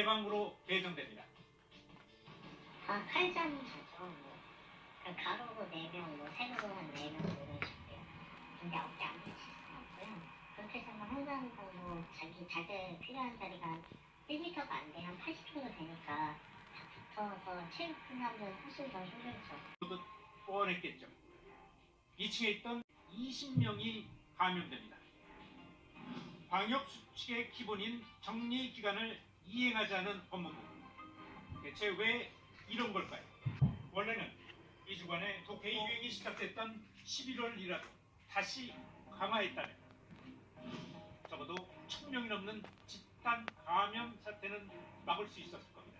예방구로 배정됩니다. 아, 다 칼전 가로로 4명, 뭐 세로로 한 4명 이런 식이에요. 근데 어깨 안 붙일 수 없고요. 그렇게 해서 뭐한 사람당 뭐 자기 자기 필요한 자리가 1m가 안 돼. 한 80 정도 되니까 다 붙어서 체육하는 사람들은 훨씬 더 힘들죠. 그것 뻔했겠죠. 2층에 있던 20명이 감염됩니다. 방역 수칙의 기본인 정리 기간을 이행하지 않은 법무부. 대체 왜 이런 걸까요? 원래는 이 주간에 독해 유행이 시작됐던 11월 1일 다시 강화했다면 적어도 천 명이 넘는 집단 감염 사태는 막을 수 있었을 겁니다.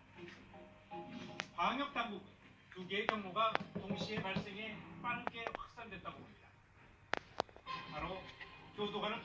방역 당국은 두 개의 경로가 동시에 발생해 빠르게 확산됐다고 봅니다. 바로 교도관을